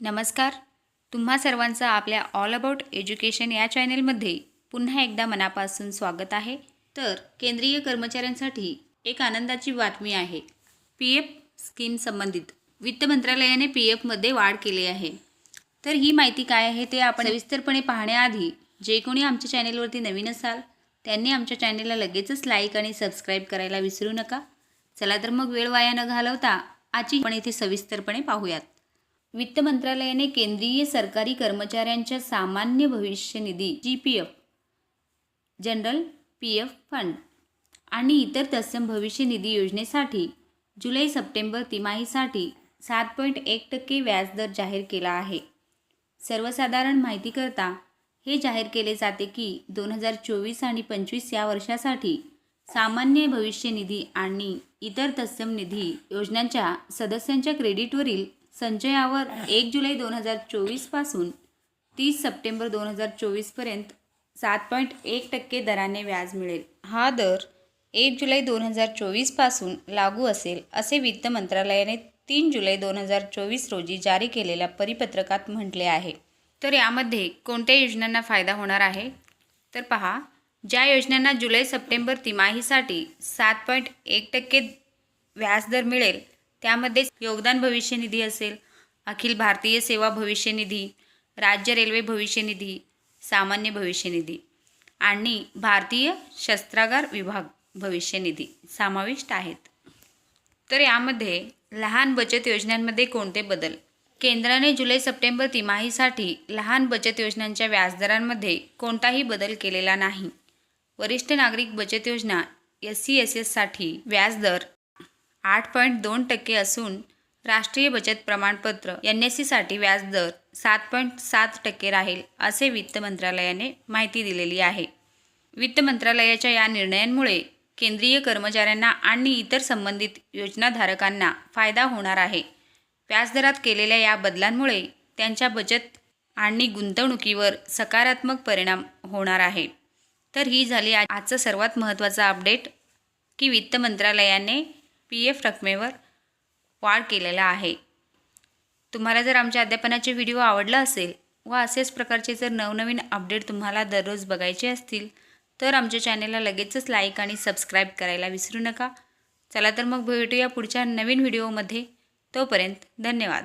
नमस्कार. तुम्हा सर्वांचं आपल्या ऑल अबाउट एज्युकेशन या चॅनेलमध्ये पुन्हा एकदा मनापासून स्वागत आहे. तर केंद्रीय कर्मचाऱ्यांसाठी एक आनंदाची बातमी आहे. पी एफ स्कीम संबंधित वित्त मंत्रालयाने पी एफमध्ये वाढ केली आहे. तर ही माहिती काय आहे ते आपण विस्तरपणे पाहण्याआधी जे कोणी आमच्या चॅनेलवरती नवीन असाल त्यांनी आमच्या चॅनेलला लगेचच लाईक आणि सबस्क्राईब करायला विसरू नका. चला तर मग वेळ वाया न घालवता आजची पण इथे सविस्तरपणे पाहूयात. वित्त मंत्रालयाने केंद्रीय सरकारी कर्मचाऱ्यांच्या सामान्य भविष्य निधी G P F general P F fund आणि इतर तत्सम भविष्य निधी योजनेसाठी जुलै सप्टेंबर तिमाहीसाठी सात पॉईंट एक टक्के व्याजदर जाहीर केला आहे. सर्वसाधारण माहितीकरता हे जाहीर केले जाते की दोन हजार चोवीस आणि पंचवीस या वर्षासाठी सामान्य भविष्य निधी आणि इतर तत्सम निधी योजनांच्या सदस्यांच्या क्रेडिटवरील संचयावर एक जुलै दोन हजार चोवीसपासून तीस सप्टेंबर दोन हजार चोवीसपर्यंत सात पॉईंट एक टक्के दराने व्याज मिळेल. हा दर एक जुलै दोन हजार चोवीसपासून लागू असेल असे वित्त मंत्रालयाने तीन जुलै दोन हजार चोवीस रोजी जारी केलेल्या परिपत्रकात म्हटले आहे. तर यामध्ये कोणत्या योजनांना फायदा होणार आहे? तर पहा ज्या योजनांना जुलै सप्टेंबर तिमाहीसाठी सात पॉईंट एक टक्के व्याजदर मिळेल त्यामध्ये योगदान भविष्य निधी असेल अखिल भारतीय सेवा भविष्य निधी राज्य रेल्वे भविष्य निधी सामान्य भविष्य निधी आणि भारतीय शस्त्रागार विभाग भविष्य निधी समाविष्ट आहेत. तर यामध्ये लहान बचत योजनांमध्ये कोणते बदल? केंद्राने जुलै सप्टेंबर तिमाहीसाठी लहान बचत योजनांच्या व्याजदरांमध्ये कोणताही बदल केलेला नाही. वरिष्ठ नागरिक बचत योजना एस सी एस एससाठी व्याजदर आठ पॉईंट दोन टक्के असून राष्ट्रीय बचत प्रमाणपत्र एन एस सीसाठी व्याजदर सात पॉईंट सात टक्के राहील असे वित्त मंत्रालयाने माहिती दिलेली आहे. वित्त मंत्रालयाच्या या निर्णयांमुळे केंद्रीय कर्मचाऱ्यांना आणि इतर संबंधित योजनाधारकांना फायदा होणार आहे. व्याजदरात केलेल्या या बदलांमुळे त्यांच्या बचत आणि गुंतवणुकीवर सकारात्मक परिणाम होणार आहे. तर ही झाली आजचं सर्वात महत्त्वाचं अपडेट की वित्त मंत्रालयाने पी एफ रकमेवर वाढ केलेला आहे. तुम्हाला जर आमच्या अध्यापनाचे व्हिडिओ आवडला असेल व असेच प्रकारचे जर नवनवीन अपडेट तुम्हाला दररोज बघायचे असतील तर आमच्या चॅनेलला लगेचच लाईक आणि सबस्क्राईब करायला विसरू नका. चला तर मग भेटूया पुढच्या नवीन व्हिडिओमध्ये. तोपर्यंत धन्यवाद.